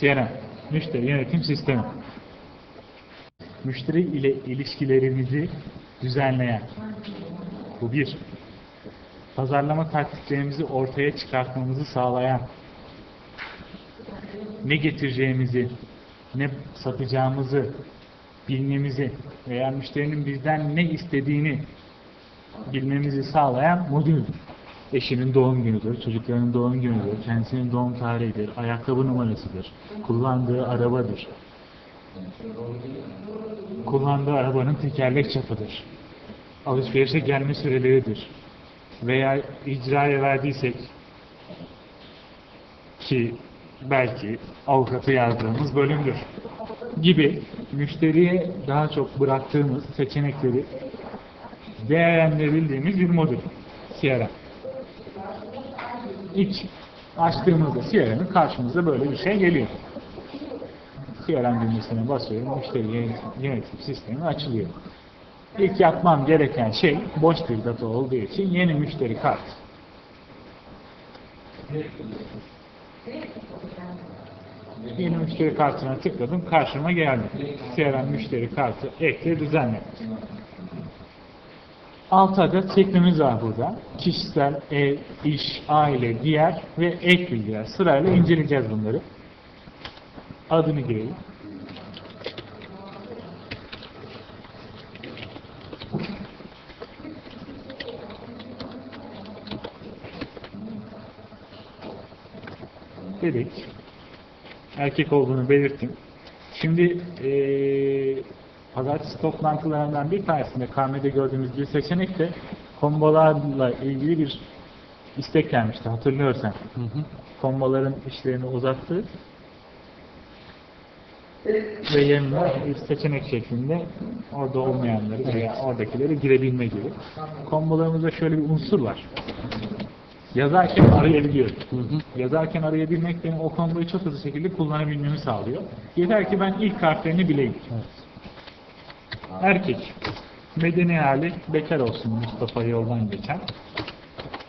CRM, müşteri yönetim sistemi. Müşteri ile ilişkilerimizi düzenleyen. Bu bir. Pazarlama taktiklerimizi ortaya çıkartmamızı sağlayan. Ne getireceğimizi, ne satacağımızı bilmemizi veya müşterinin bizden ne istediğini bilmemizi sağlayan modül. Eşinin doğum günüdür, çocuklarının doğum günüdür, kendisinin doğum tarihidir, ayakkabı numarasıdır, kullandığı arabadır. Kullandığı arabanın tekerlek çapıdır. Alışverişe gelme süreleridir. Veya icraya verdiysek ki belki avukatı yazdığımız bölümdür gibi müşteriye daha çok bıraktığımız seçenekleri değerlendirebildiğimiz bir modül. CRM. İlk açtığımızda CRM'in karşımıza böyle bir şey geliyor. CRM düğmesine basıyorum, müşteri yönetim, sistemi açılıyor. İlk yapmam gereken şey boş bir data olduğu için yeni müşteri kart. Yeni müşteri kartına tıkladım, karşıma geldi. CRM müşteri kartı ekle düzenle. 6 adet şeklimiz var burada. Kişisel, ev, iş, aile, diğer ve ek bilgiler. Sırayla inceleyeceğiz bunları. Adını girelim. Dedik. Erkek olduğunu belirttim. Şimdi eee pazartesi toplantılarından bir tanesinde KM'de gördüğümüz bir seçenek de kombolarla ilgili bir istek gelmişti hatırlıyorsan. Komboların işlerini uzattı ve yanına bir seçenek şeklinde orada olmayanları veya oradakileri girebilme gibi. Kombolarımızda şöyle bir unsur var. Yazarken arayabiliyorum. Yazarken arayabilmek benim o komboyu çok hızlı şekilde kullanabilmemi sağlıyor. Yeter ki ben ilk harflerini bileyim. Erkek. Medeni hali bekar olsun Mustafa yoldan geçen.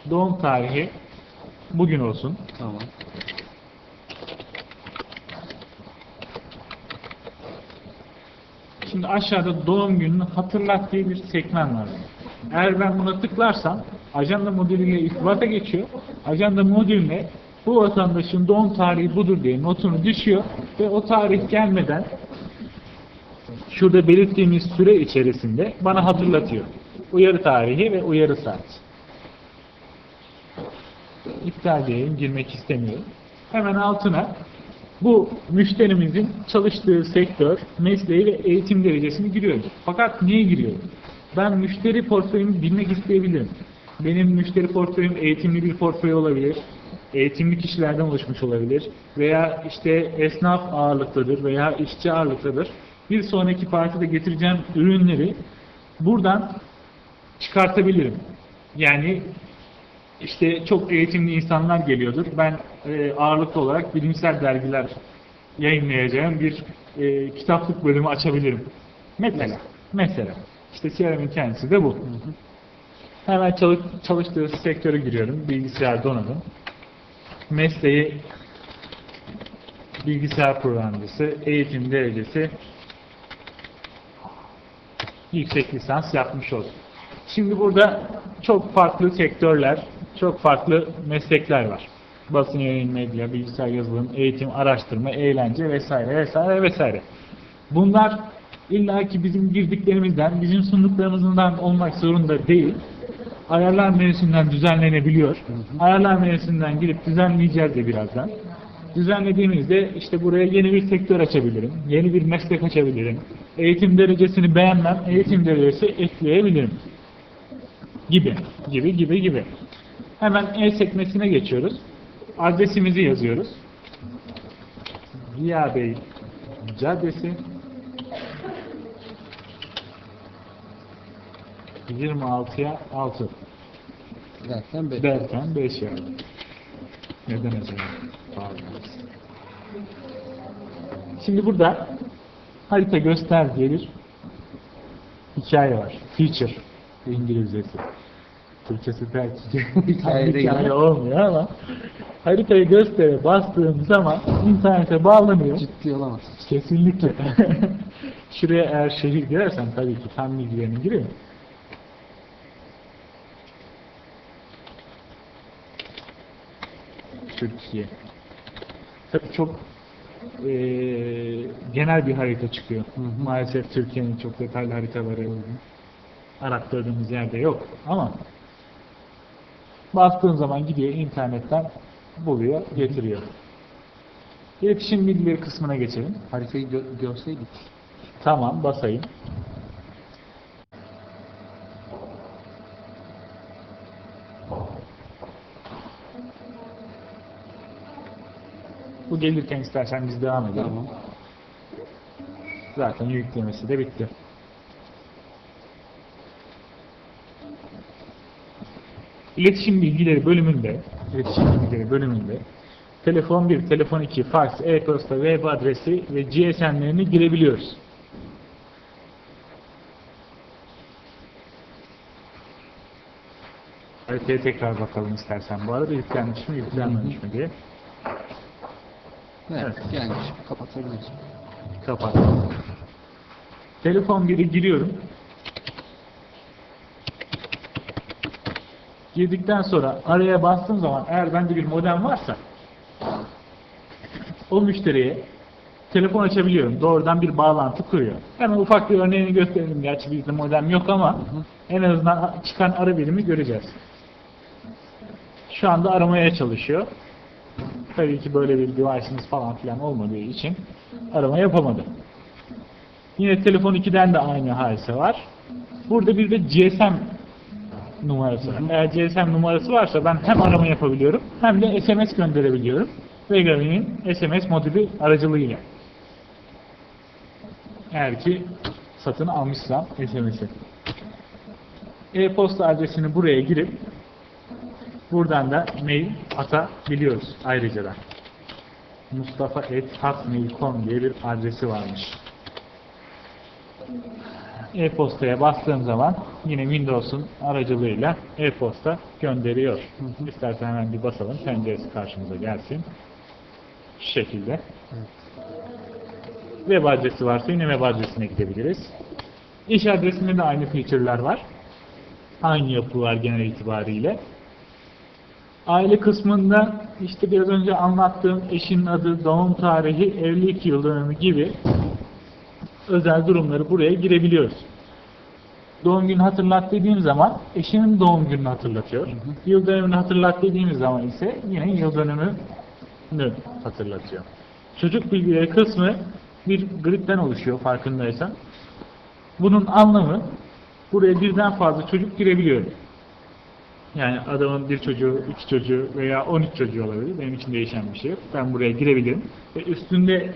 Doğum tarihi bugün olsun. Tamam. Şimdi aşağıda doğum gününü hatırlat diye bir sekmen var. Eğer ben buna tıklarsam ajanda modülüyle irtibata geçiyor. Ajanda modülüne bu vatandaşın doğum tarihi budur diye notunu düşüyor ve o tarih gelmeden şurada belirttiğimiz süre içerisinde bana hatırlatıyor. Uyarı tarihi ve uyarı saat. İptal diyeyim, girmek istemiyorum. Hemen altına bu müşterimizin çalıştığı sektör, mesleği ve eğitim derecesini giriyoruz. Fakat niye giriyorum? Ben müşteri portföyümü bilmek isteyebilirim. Benim müşteri portföyüm eğitimli bir portföy olabilir, eğitimli kişilerden oluşmuş olabilir veya işte esnaf ağırlıklıdır veya işçi ağırlıklıdır. Bir sonraki partide getireceğim ürünleri buradan çıkartabilirim. Yani işte çok eğitimli insanlar geliyordur. Ben e, ağırlıklı olarak bilimsel dergiler yayınlayacağım bir e, kitaplık bölümü açabilirim. Mesela. Mesela. İşte CRM'in kendisi de bu. Hemen çalış, çalıştığı sektöre giriyorum. Bilgisayar donanım. Mesleği bilgisayar programcısı, eğitim derecesi yüksek lisans yapmış olsun. Şimdi burada çok farklı sektörler, çok farklı meslekler var. Basın yayın medya, bilgisayar yazılım, eğitim, araştırma, eğlence vesaire vesaire vesaire. Bunlar illaki bizim girdiklerimizden, bizim sunduklarımızdan olmak zorunda değil. Ayarlar menüsünden düzenlenebiliyor. Ayarlar menüsünden girip düzenleyeceğiz de birazdan. Düzenlediğimizde işte buraya yeni bir sektör açabilirim. Yeni bir meslek açabilirim. Eğitim derecesini beğenmem, eğitim derecesi ekleyebilirim. Gibi, gibi, gibi, gibi. Hemen e sekmesine geçiyoruz. Adresimizi yazıyoruz. Ziya Bey Caddesi 26'ya 6 Zaten be. derken 5 yani. Neden acaba? Şimdi burada harita göster diye bir hikaye var. Feature İngilizcesi. Türkçesi belki Hikaye hikaye olmuyor ama haritayı göstere bastığım zaman internete bağlanıyor. Ciddi olamaz. Kesinlikle. Şuraya eğer şehir girersen tabii ki tam bilgilerini gireyim. Türkiye. Tabii çok eee, genel bir harita çıkıyor. Hı hı. Maalesef Türkiye'nin çok detaylı haritaları arattırdığımız yerde yok. Ama bastığın zaman gidiyor internetten buluyor, getiriyor. İletişim bilgileri kısmına geçelim. Haritayı gö- görseydik. Tamam, basayım. Bu gelirken istersen biz devam edelim. Tamam. Zaten yüklemesi de bitti. İletişim bilgileri bölümünde, iletişim bilgileri bölümünde telefon 1, telefon 2, fax, e-posta, web adresi ve GSM'lerini girebiliyoruz. Haritaya tekrar bakalım istersen. Bu arada yüklenmiş mi, yüklenmemiş mi diye. Evet. Yani kapatabiliriz. Kapat. Telefon biri giriyorum. Girdikten sonra araya bastığım zaman eğer bende bir modem varsa o müşteriye telefon açabiliyorum. Doğrudan bir bağlantı kuruyor. Hemen ufak bir örneğini gösterelim. Gerçi bizde modem yok ama en azından çıkan ara birimi göreceğiz. Şu anda aramaya çalışıyor. Tabii ki böyle bir device'ımız falan filan olmadığı için arama yapamadı. Yine telefon 2'den de aynı hadise var. Burada bir de GSM numarası var. Eğer GSM numarası varsa ben hem arama yapabiliyorum hem de SMS gönderebiliyorum. Vegavi'nin SMS modülü aracılığıyla. Eğer ki satın almışsam SMS'i. E-posta adresini buraya girip buradan da mail atabiliyoruz ayrıca da. mustafa.hotmail.com diye bir adresi varmış. E-postaya bastığım zaman yine Windows'un aracılığıyla e-posta gönderiyor. İstersen hemen bir basalım. Penceresi karşımıza gelsin. Şu şekilde. Web adresi varsa yine web adresine gidebiliriz. İş adresinde de aynı feature'lar var. Aynı yapı var genel itibariyle. Aile kısmında işte biraz önce anlattığım eşin adı, doğum tarihi, evlilik yıl dönümü gibi özel durumları buraya girebiliyoruz. Doğum günü hatırlat dediğim zaman eşinin doğum gününü hatırlatıyor. Yıl dönümünü hatırlat dediğimiz zaman ise yine yıl dönümünü hatırlatıyor. Çocuk bilgileri kısmı bir gridden oluşuyor farkındaysan. Bunun anlamı buraya birden fazla çocuk girebiliyor. Yani adamın bir çocuğu, iki çocuğu veya 13 çocuğu olabilir. Benim için değişen bir şey yok. Ben buraya girebilirim. Ve üstünde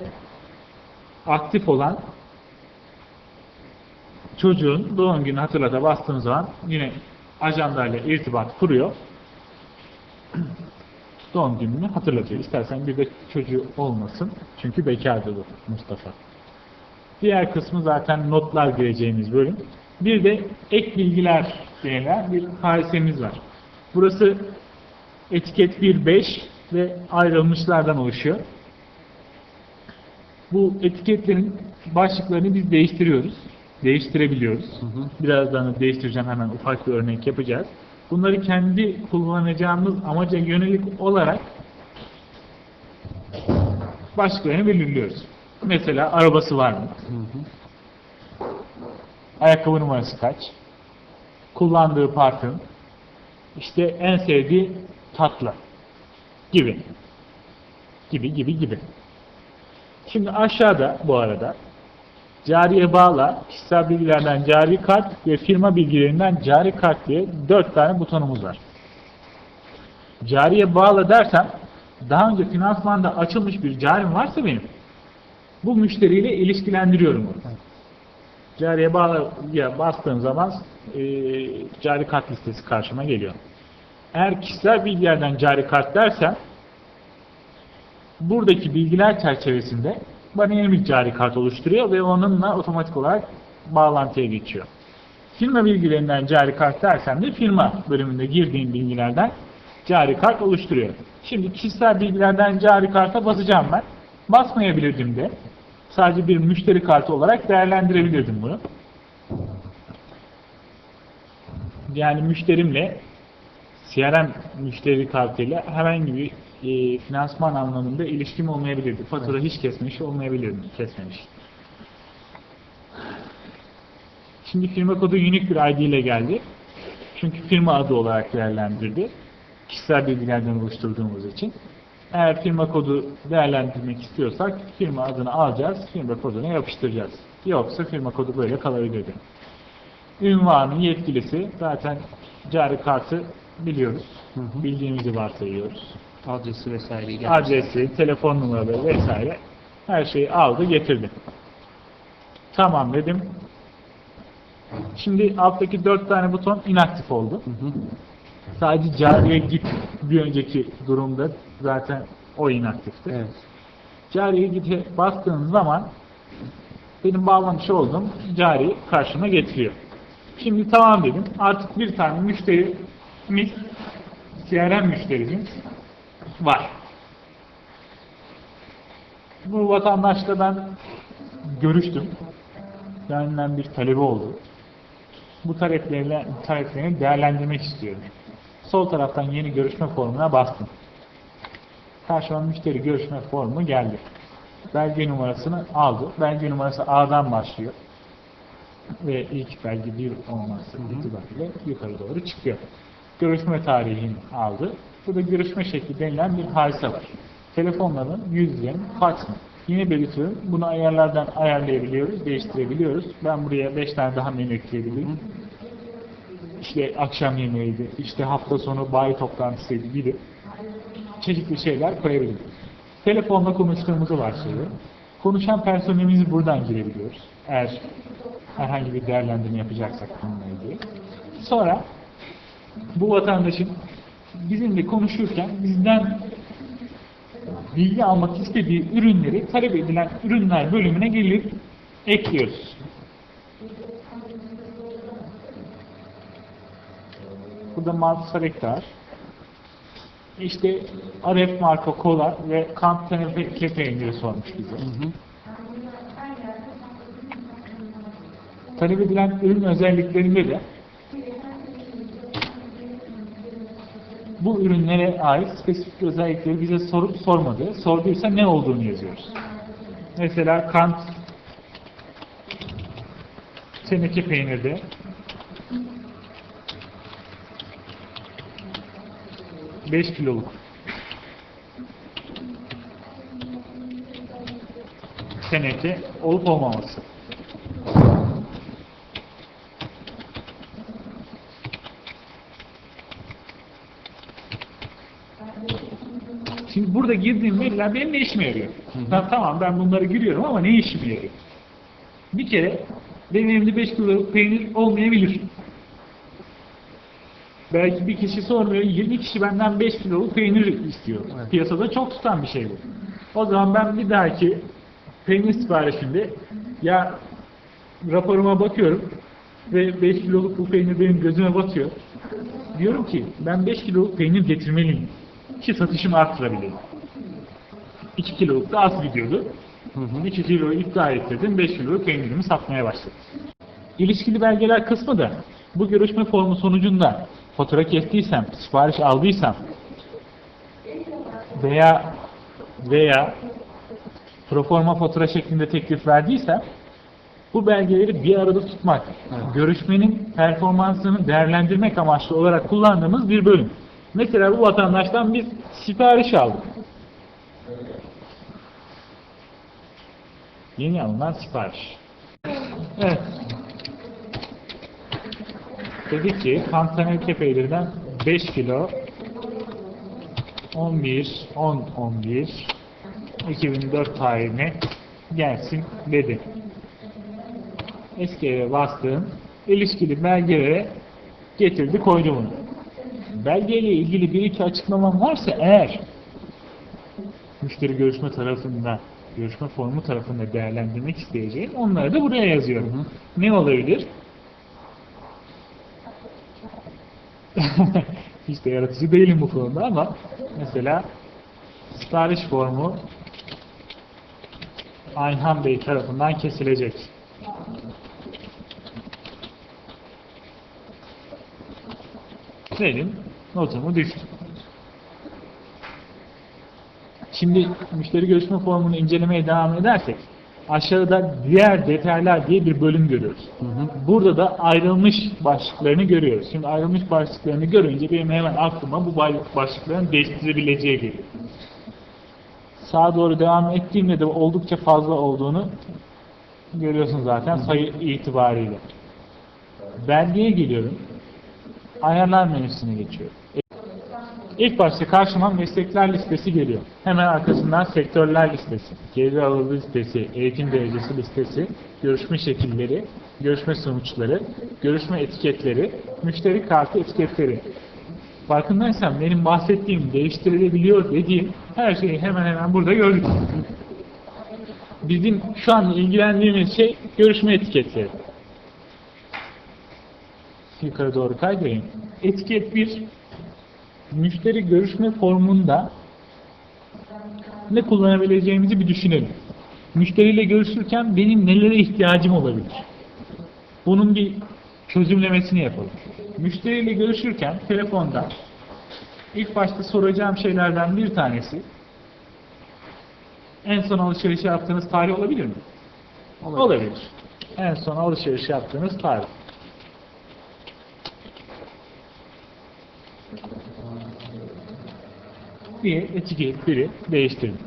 aktif olan çocuğun doğum günü hatırlata bastığım zaman yine ajandayla irtibat kuruyor. doğum gününü hatırlatıyor. İstersen bir de çocuğu olmasın. Çünkü bekardır Mustafa. Diğer kısmı zaten notlar gireceğimiz bölüm. Bir de ek bilgiler denilen bir hadisemiz var. Burası etiket 1.5 ve ayrılmışlardan oluşuyor. Bu etiketlerin başlıklarını biz değiştiriyoruz. Değiştirebiliyoruz. Hı hı. Birazdan da değiştireceğim hemen ufak bir örnek yapacağız. Bunları kendi kullanacağımız amaca yönelik olarak başlıklarını belirliyoruz. Mesela arabası var mı? Hı hı. Ayakkabı numarası kaç? Kullandığı parfüm. işte en sevdiği tatlı. Gibi. Gibi gibi gibi. Şimdi aşağıda bu arada cariye bağla, kişisel bilgilerden cari kart ve firma bilgilerinden cari kart diye dört tane butonumuz var. Cariye bağla dersem daha önce finansmanda açılmış bir carim varsa benim bu müşteriyle ilişkilendiriyorum onu. Cariye bağlıya bastığım zaman e, cari kart listesi karşıma geliyor. Eğer kişisel bilgilerden cari kart dersem buradaki bilgiler çerçevesinde bana yeni bir cari kart oluşturuyor ve onunla otomatik olarak bağlantıya geçiyor. Firma bilgilerinden cari kart dersem de firma bölümünde girdiğim bilgilerden cari kart oluşturuyor. Şimdi kişisel bilgilerden cari karta basacağım ben. Basmayabilirdim de. Sadece bir müşteri kartı olarak değerlendirebilirdim bunu. Yani müşterimle CRM müşteri kartıyla herhangi bir e, finansman anlamında ilişkim olmayabilirdi. Fatura hiç kesmiş olmayabilirdi. Kesmemiş. Şimdi firma kodu unique bir ID ile geldi. Çünkü firma adı olarak değerlendirdi. Kişisel bilgilerden oluşturduğumuz için. Eğer firma kodu değerlendirmek istiyorsak firma adını alacağız, firma kodunu yapıştıracağız. Yoksa firma kodu böyle kalabilirdi. Ünvanı, yetkilisi zaten cari kartı biliyoruz. Hı hı. Bildiğimizi varsayıyoruz. Adresi vesaireyi gelmiş. Adresi, telefon numaraları vesaire her şeyi aldı getirdi. Tamam dedim. Şimdi alttaki dört tane buton inaktif oldu. Hı hı. Sadece cariye git bir önceki durumda zaten o inaktifti. Evet. Cariye git'e bastığınız zaman benim bağlamış olduğum cari karşıma getiriyor. Şimdi tamam dedim. Artık bir tane müşterimiz, CRM müşterimiz var. Bu vatandaşla ben görüştüm. Benden bir talebi oldu. Bu taleplerle, taleplerini değerlendirmek istiyorum. Sol taraftan yeni görüşme formuna bastım. Karşıma müşteri görüşme formu geldi. Belge numarasını aldı. Belge numarası A'dan başlıyor. Ve ilk belge 1 olması itibariyle yukarı doğru çıkıyor. Görüşme tarihini aldı. Burada görüşme şekli denilen bir hadise var. Telefonların yüz yüze mi, fax mı? Yine belirtiyorum. Bunu ayarlardan ayarlayabiliyoruz, değiştirebiliyoruz. Ben buraya 5 tane daha menü ekleyebilirim. İşte akşam yemeğiydi, işte hafta sonu bayi toplantısıydı gibi çeşitli şeyler koyabiliriz. Telefonla konuştuğumuzu varsayıyorum. Konuşan personelimizi buradan girebiliyoruz. Eğer herhangi bir değerlendirme yapacaksak bununla ilgili. Sonra bu vatandaşın bizimle konuşurken bizden bilgi almak istediği ürünleri talep edilen ürünler bölümüne gelip ekliyoruz. Burada Mark Selektar, işte Aref marka kola ve kamp teneffe peyniri sormuş bize. Hı hı. Talep edilen ürün özelliklerinde de bu ürünlere ait spesifik özellikleri bize sorup sormadı. Sorduysa ne olduğunu yazıyoruz. Mesela kant teneke peynirde beş kiloluk teneke olup olmaması. Şimdi burada girdiğim veriler benim ne işime yarıyor? Ben, tamam ben bunları giriyorum ama ne işime yarıyor? Bir kere benim elimde 5 kilo peynir olmayabilir. Belki bir kişi sormuyor, 20 kişi benden 5 kiloluk peynir istiyor. Evet. Piyasada çok tutan bir şey bu. O zaman ben bir dahaki peynir siparişinde ya raporuma bakıyorum ve 5 kiloluk bu peynir benim gözüme batıyor. Diyorum ki ben 5 kiloluk peynir getirmeliyim ki satışımı arttırabileyim. 2 kiloluk da az gidiyordu. Hı hı. 2 kiloyu iptal ettirdim, 5 kiloluk peynirimi satmaya başladım. İlişkili belgeler kısmı da bu görüşme formu sonucunda fatura kestiysem, sipariş aldıysam veya veya proforma fatura şeklinde teklif verdiysem bu belgeleri bir arada tutmak, Evet. görüşmenin performansını değerlendirmek amaçlı olarak kullandığımız bir bölüm. Mesela bu vatandaştan biz sipariş aldık. Yeni alınan sipariş. Evet. Dedi ki Kantanel peynirden 5 kilo 11 10 11 2004 tarihine gelsin dedi. Eski eve bastığım ilişkili belgelere getirdi koydu bunu. Belgeyle ilgili bir iki açıklamam varsa eğer müşteri görüşme tarafında görüşme formu tarafında değerlendirmek isteyeceğim onları da buraya yazıyorum. Ne olabilir? Hiç de yaratıcı değilim bu konuda ama mesela sipariş formu Ayhan Bey tarafından kesilecek. Dedim, notumu düştüm. Şimdi müşteri görüşme formunu incelemeye devam edersek aşağıda diğer detaylar diye bir bölüm görüyoruz. Burada da ayrılmış başlıklarını görüyoruz. Şimdi ayrılmış başlıklarını görünce benim hemen aklıma bu başlıkların değiştirebileceği geliyor. Sağa doğru devam ettiğimde de oldukça fazla olduğunu görüyorsun zaten sayı itibariyle. Belgeye geliyorum. Ayarlar menüsüne geçiyorum. İlk başta karşıma meslekler listesi geliyor. Hemen arkasından sektörler listesi, gelir aralığı listesi, eğitim derecesi listesi, görüşme şekilleri, görüşme sonuçları, görüşme etiketleri, müşteri kartı etiketleri. Farkındaysan benim bahsettiğim değiştirilebiliyor dediğim her şeyi hemen hemen burada gördük. Bizim şu an ilgilendiğimiz şey görüşme etiketleri. Yukarı doğru kaydırayım. Etiket 1 müşteri görüşme formunda ne kullanabileceğimizi bir düşünelim. Müşteriyle görüşürken benim nelere ihtiyacım olabilir? Bunun bir çözümlemesini yapalım. Müşteriyle görüşürken telefonda ilk başta soracağım şeylerden bir tanesi en son alışveriş yaptığınız tarih olabilir mi? Olabilir. En son alışveriş yaptığınız tarih. Diye etiket 1'i değiştirdim.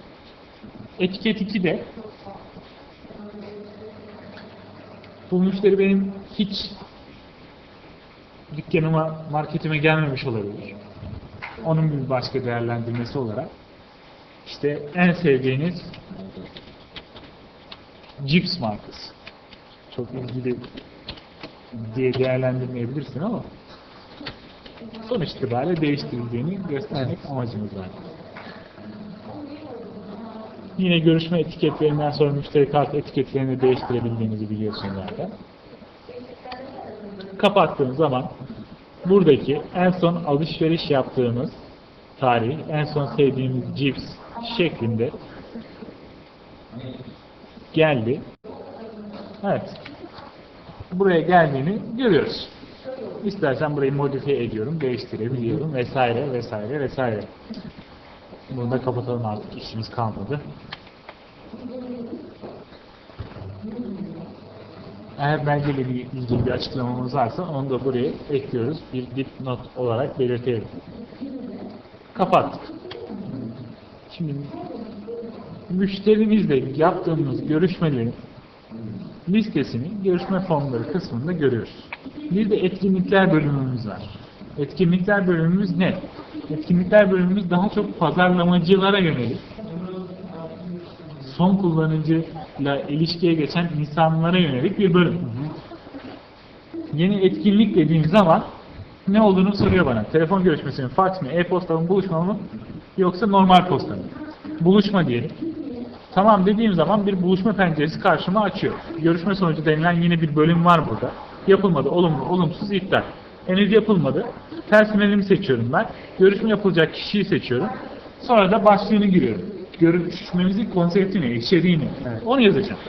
Etiket 2 de bu müşteri benim hiç dükkanıma, marketime gelmemiş olabilir. Onun bir başka değerlendirmesi olarak işte en sevdiğiniz cips markası. Çok ilgili diye değerlendirmeyebilirsin ama sonuç itibariyle değiştirildiğini göstermek amacımız var. Yine görüşme etiketlerinden sonra müşteri kart etiketlerini değiştirebildiğinizi biliyorsun zaten. Kapattığım zaman buradaki en son alışveriş yaptığımız tarih, en son sevdiğimiz cips şeklinde geldi. Evet. Buraya geldiğini görüyoruz. İstersen burayı modifiye ediyorum, değiştirebiliyorum vesaire vesaire vesaire. Bunu da kapatalım artık işimiz kalmadı. Eğer belgeyle ilgili bir açıklamamız varsa onu da buraya ekliyoruz. Bir dipnot olarak belirtelim. Kapattık. Şimdi müşterimizle yaptığımız görüşmelerin listesini görüşme formları kısmında görüyoruz. Bir de etkinlikler bölümümüz var. Etkinlikler bölümümüz ne? Etkinlikler bölümümüz daha çok pazarlamacılara yönelik. Son kullanıcıyla ilişkiye geçen insanlara yönelik bir bölüm. Yeni etkinlik dediğim zaman ne olduğunu soruyor bana. Telefon görüşmesi mi, fax mı, e-posta mı, buluşma mı yoksa normal posta mı? Buluşma diyelim. Tamam dediğim zaman bir buluşma penceresi karşıma açıyor. Görüşme sonucu denilen yine bir bölüm var burada. Yapılmadı, olumlu, olumsuz, iptal. Henüz yapılmadı. Personelimi seçiyorum ben. Görüşme yapılacak kişiyi seçiyorum. Sonra da başlığını giriyorum. Görüşmemizin konseptini, içeriğini. Onu yazacağım.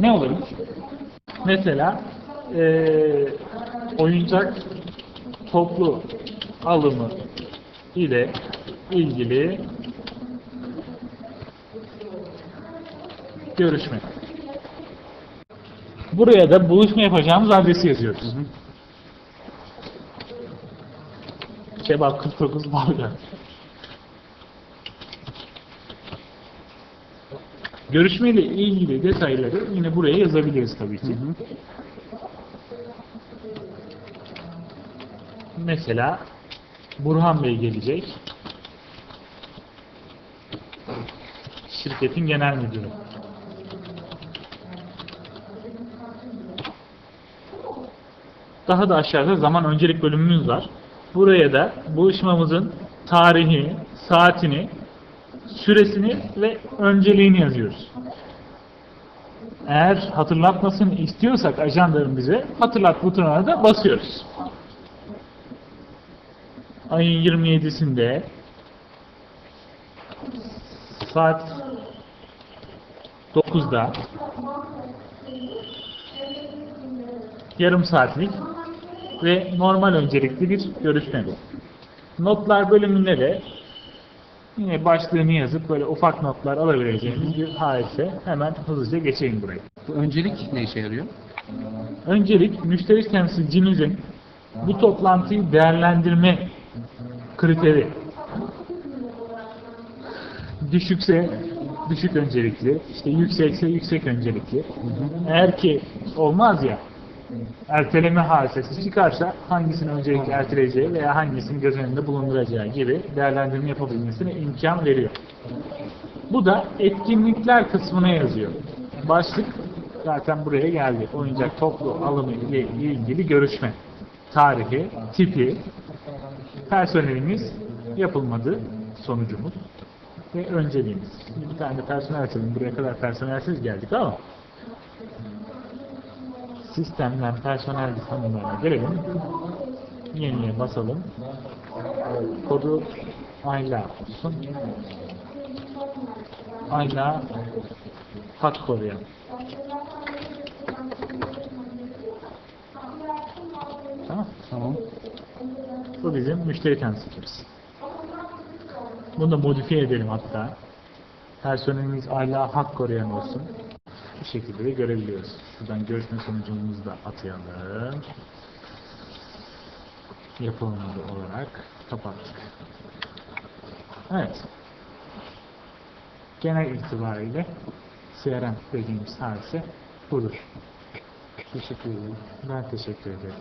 Ne olabilir? Mesela eee, oyuncak toplu alımı ile ilgili görüşme. Buraya da buluşma yapacağımız adresi yazıyoruz. Kebap 49 Balga. Görüşmeyle ilgili detayları yine buraya yazabiliriz tabii ki. Mesela Burhan Bey gelecek. Şirketin genel müdürü. Daha da aşağıda zaman öncelik bölümümüz var. Buraya da buluşmamızın tarihini, saatini, süresini ve önceliğini yazıyoruz. Eğer hatırlatmasını istiyorsak ajanların bize hatırlat butonuna da basıyoruz. Ayın 27'sinde saat 9'da yarım saatlik ve normal öncelikli bir görüşme bu. Notlar bölümünde de yine başlığını yazıp böyle ufak notlar alabileceğimiz bir hadise. Hemen hızlıca geçeyim burayı. Bu öncelik ne işe yarıyor? Öncelik müşteri temsilcimizin bu toplantıyı değerlendirme kriteri düşükse düşük öncelikli, işte yüksekse yüksek öncelikli. Eğer ki olmaz ya erteleme hadisesi çıkarsa hangisini öncelikle erteleyeceği veya hangisini göz önünde bulunduracağı gibi değerlendirme yapabilmesine imkan veriyor. Bu da etkinlikler kısmına yazıyor. Başlık zaten buraya geldi. Oyuncak toplu alımı ile ilgili görüşme. Tarihi, tipi, personelimiz yapılmadı sonucumuz ve önceliğimiz. Şimdi bir tane de personel açalım. Buraya kadar personelsiz geldik ama sistemden personel tanımlarına gelelim. Yeniye basalım. Kodu Ayla olsun. Ayla hat koruyalım. Tamam. Tamam. Bu bizim müşteri temsilcimiz. Bunu da modifiye edelim hatta. Personelimiz Ayla hak koruyan olsun. Bu şekilde de görebiliyoruz. Şuradan görüşme sonucumuzu da atayalım. Yapılmadı olarak kapattık. Evet. Genel itibariyle CRM dediğimiz hadise budur. Teşekkür ederim. Ben teşekkür ederim.